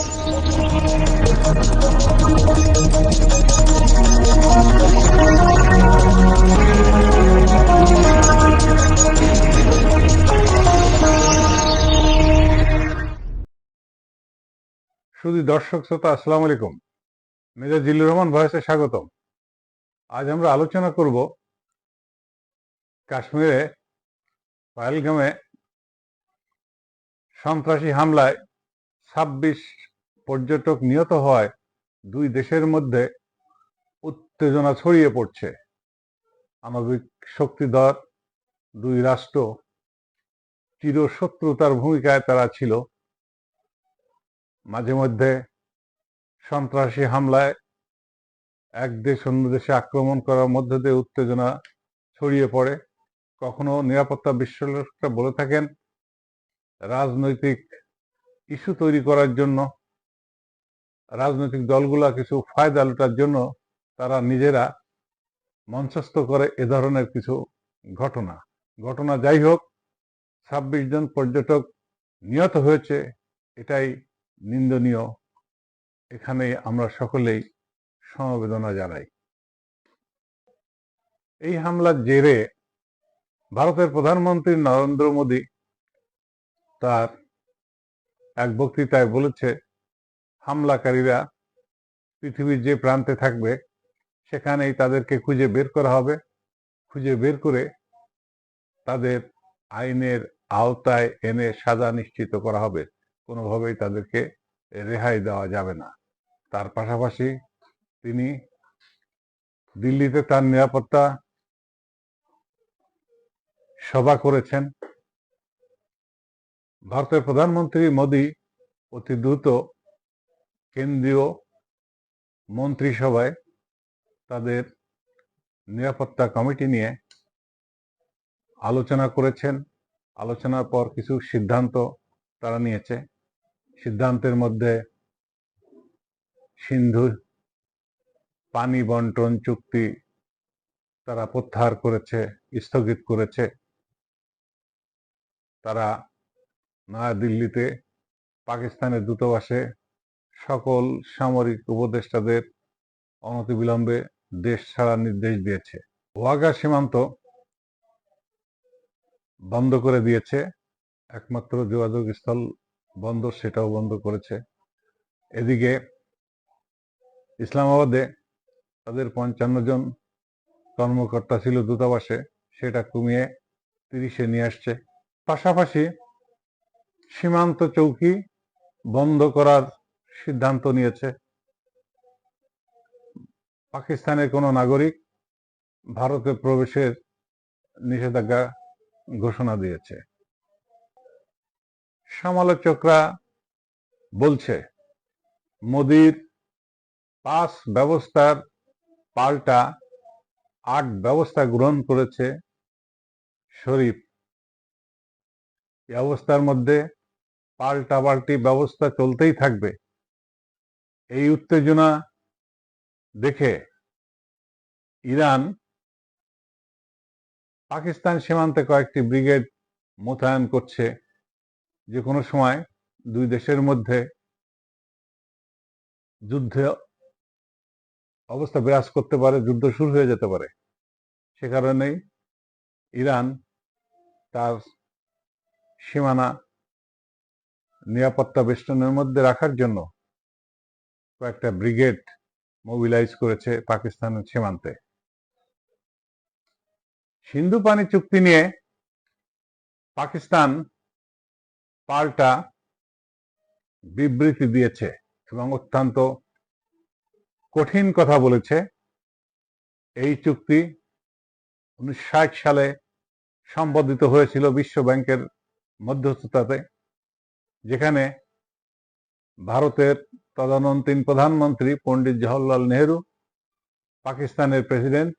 শুধু দর্শক শ্রোতা, আসসালামু আলাইকুম। মেজর জিল্লুর রহমান, ভয়েসে স্বাগতম। আজ আমরা আলোচনা করব কাশ্মীরে পায়েলগামে সন্ত্রাসী হামলায় ছাব্বিশ পর্যটক নিহত হওয়ায় দুই দেশের মধ্যে উত্তেজনা ছড়িয়ে পড়ছে। আণবিক শক্তিধর দুই রাষ্ট্র চিরশত্রুতার ভূমিকায় তারা ছিল। মাঝে মধ্যে সন্ত্রাসী হামলায় এক দেশ অন্য দেশে আক্রমণ করার মধ্যে দিয়ে উত্তেজনা ছড়িয়ে পড়ে। কখনো নিরাপত্তা বিশ্লেষকরা বলে থাকেন, রাজনৈতিক ইস্যু তৈরি করার জন্য রাজনৈতিক দলগুলা কিছু ফায়দা লুটার জন্য তারা নিজেরা মঞ্চস্থ করে এ ধরনের কিছু ঘটনা। ঘটনা যাই হোক, ছাব্বিশ জন পর্যটক নিহত হয়েছে, এটাই নিন্দনীয়। এখানে আমরা সকলেই সমবেদনা জানাই। এই হামলার জেরে ভারতের প্রধানমন্ত্রী নরেন্দ্র মোদী তার এক বক্তৃতায় বলেছে হামলাকারীরা পৃথিবীর যে প্রান্তে থাকবে, সেখানেই তাদেরকে খুঁজে বের করা হবে। খুঁজে বের করে তাদের আইনের আওতায় এনে সাজা নিশ্চিত করা হবে। কোনোভাবেই তাদেরকে রেহাই দেওয়া যাবে না। তার পাশাপাশি তিনি দিল্লিতে তার নিরাপত্তা সভা করেছেন। ভারতের প্রধানমন্ত্রী মোদী অতি দ্রুত কেন্দ্রীয় মন্ত্রিসভায় তাদের নিরাপত্তা কমিটি নিয়ে আলোচনা করেছেন। আলোচনার পর কিছু সিদ্ধান্ত তারা নিয়েছে। সিদ্ধান্তের মধ্যে সিন্ধু পানি বন্টন চুক্তি তারা প্রত্যাহার করেছে, স্থগিত করেছে। তারা নয়াদিল্লিতে পাকিস্তানের দূতাবাসে সকল সামরিক উপদেষ্টাদের অনতিবিলম্বে দেশ ছাড়ার নির্দেশ দিয়েছে। ওয়াগা সীমান্ত বন্ধ করে দিয়েছে। একমাত্র যোগাযোগ স্থল বন্দর সেটাও বন্ধ করেছে। এদিকে ইসলামাবাদে তাদের পঞ্চান্ন জন কর্মকর্তা ছিল দূতাবাসে, সেটা কমিয়ে তিরিশে নিয়ে আসছে। পাশাপাশি সীমান্ত চৌকি বন্ধ করার সিদ্ধান্ত নিয়েছে। পাকিস্তানের কোনো নাগরিক ভারতে প্রবেশের নিষেধাজ্ঞা ঘোষণা দিয়েছে। সমালোচকরা বলছে, মোদির পাস ব্যবস্থার পাল্টা আট ব্যবস্থা গ্রহণ করেছে শরীফ। এই অবস্থার মধ্যে পাল্টাপাল্টি ব্যবস্থা চলতেই থাকবে। এই উত্তেজনা দেখে ইরান পাকিস্তান সীমান্তে কয়েকটি ব্রিগেড মোতায়েন করছে। যে কোনো সময় দুই দেশের মধ্যে যুদ্ধে অবস্থা বিরাজ করতে পারে, যুদ্ধ শুরু হয়ে যেতে পারে। সে কারণেই ইরান তার সীমানা নিরাপত্তা বেষ্টনের মধ্যে রাখার জন্য কয়েকটা ব্রিগেড মোবিলাইজ করেছে পাকিস্তানের সীমান্তে। সিন্ধু পানি চুক্তি নিয়ে পাকিস্তান পাল্টা বিবৃতি দিয়েছে এবং অত্যন্ত কঠিন কথা বলেছে। এই চুক্তি উনিশশো সালে সম্পাদিত হয়েছিল বিশ্ব ব্যাংকের মধ্যস্থতাতে, যেখানে ভারতের তদানীন্তন প্রধানমন্ত্রী পণ্ডিত জওহরলাল নেহরু, পাকিস্তানের president,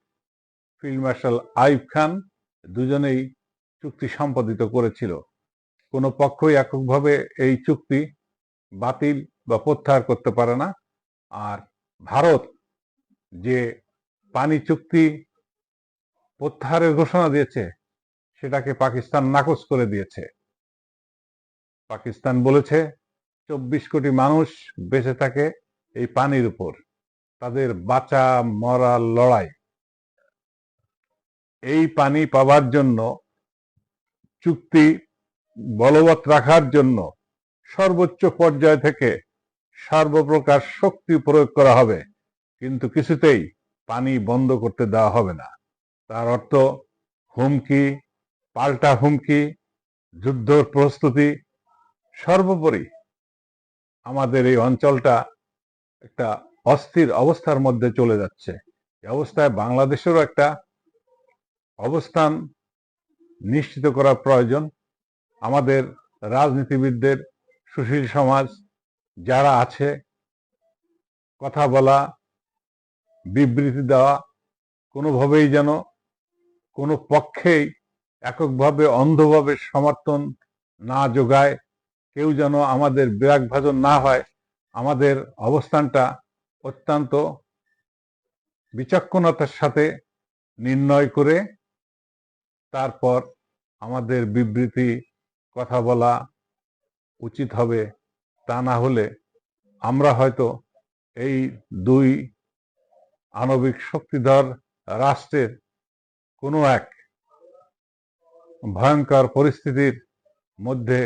field marshal Ayub Khan, দুজনেই চুক্তি সম্পাদিত করেছিল। কোনো পক্ষই এককভাবে এই চুক্তি বাতিল বা প্রত্যাহার করতে পারে না। আর ভারত যে পানি চুক্তি প্রত্যাহারের ঘোষণা দিয়েছে, সেটাকে পাকিস্তান নাকচ করে দিয়েছে। পাকিস্তান বলেছে চব্বিশ কোটি মানুষ বেঁচে থাকে এই পানির উপর। তাদের বাঁচা, মরা, লড়াই। এই পানি পাওয়ার জন্য, চুক্তি বলবৎ রাখার জন্য সর্বোচ্চ পর্যায় থেকে সর্বপ্রকার শক্তি প্রয়োগ করা হবে। কিন্তু কিছুতেই পানি বন্ধ করতে দেওয়া হবে না। তার অর্থ হুমকি, পাল্টা হুমকি যুদ্ধ প্রস্তুতি সর্বোপরি আমাদের এই অঞ্চলটা একটা অস্থির অবস্থার মধ্যে চলে যাচ্ছে। এই অবস্থায় বাংলাদেশেরও একটা অবস্থান নিশ্চিত করা প্রয়োজন। আমাদের রাজনীতিবিদদের, সুশীল সমাজ যারা আছে, কথা বলা, বিবৃতি দেওয়া, কোনোভাবেই যেন কোনো পক্ষেই এককভাবে, অন্ধভাবে সমর্থন না যোগায় কেউ যেন আমাদের বিরাগ ভাজন না হয়, আমাদের অবস্থানটা অত্যন্ত বিচক্ষণতার সাথে নির্ণয় করে, তারপর আমাদের বিবৃতি, কথা বলা উচিত হবে, তা না হলে আমরা হয়তো এই দুই আণবিক শক্তিধর রাষ্ট্রের কোনো এক ভয়ঙ্কর পরিস্থিতির মধ্যে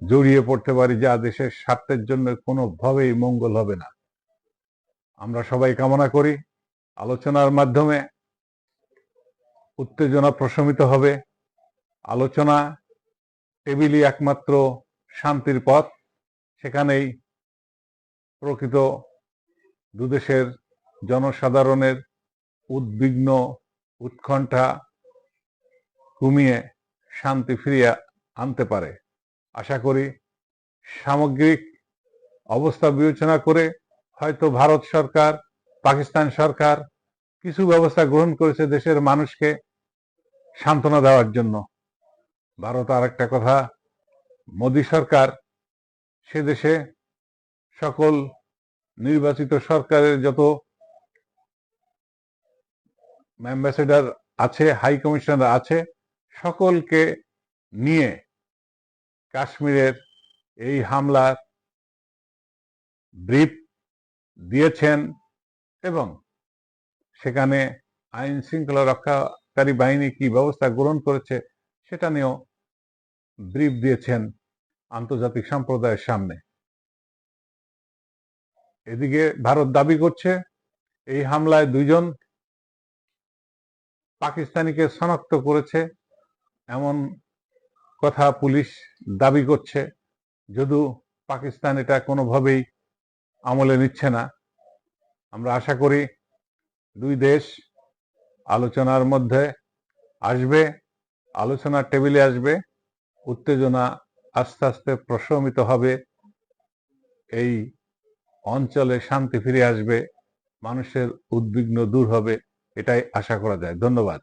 জড়িয়ে পড়তে পারি যা দেশের স্বার্থের জন্য কোনোভাবেই মঙ্গল হবে না। আমরা সবাই কামনা করি, আলোচনার মাধ্যমে উত্তেজনা প্রশমিত হবে। আলোচনা টেবিলই একমাত্র শান্তির পথ, সেখানেই প্রকৃত দুদেশের জনসাধারণের উদ্বিগ্ন উৎকণ্ঠা কমিয়ে শান্তি ফিরিয়ে আনতে পারে। আশা করি সামগ্রিক অবস্থা বিবেচনা করে হয়তো ভারত সরকার, পাকিস্তান সরকার কিছু ব্যবস্থা গ্রহণ করেছে দেশের মানুষকে সান্ত্বনা দেওয়ার জন্য। ভারত আর একটা কথা, মোদী সরকার সে দেশে সকল নির্বাচিত সরকারের যত অ্যাম্বাসেডার আছে হাই কমিশনার আছে, সকলকে নিয়ে কাশ্মীরের এই হামলার ব্রিফ দিয়েছেন এবং সেখানে আইন শৃঙ্খলা রক্ষাকারী বাহিনী কি ব্যবস্থা গ্রহণ করেছে সেটা নিয়েও ব্রিফ দিয়েছেন আন্তর্জাতিক সম্প্রদায়ের সামনে। এদিকে ভারত দাবি করছে এই হামলায় দুইজন পাকিস্তানিকে শনাক্ত করেছে। এমন কথা পুলিশ দাবি করছে, যদিও পাকিস্তান এটা কোনোভাবেই আমলে নিচ্ছে না। আমরা আশা করি দুই দেশ আলোচনার মধ্যে আসবে, আলোচনার টেবিলে আসবে, উত্তেজনা আস্তে আস্তে প্রশমিত হবে, এই অঞ্চলে শান্তি ফিরে আসবে, মানুষের উদ্বিগ্ন দূর হবে, এটাই আশা করা যায়। ধন্যবাদ।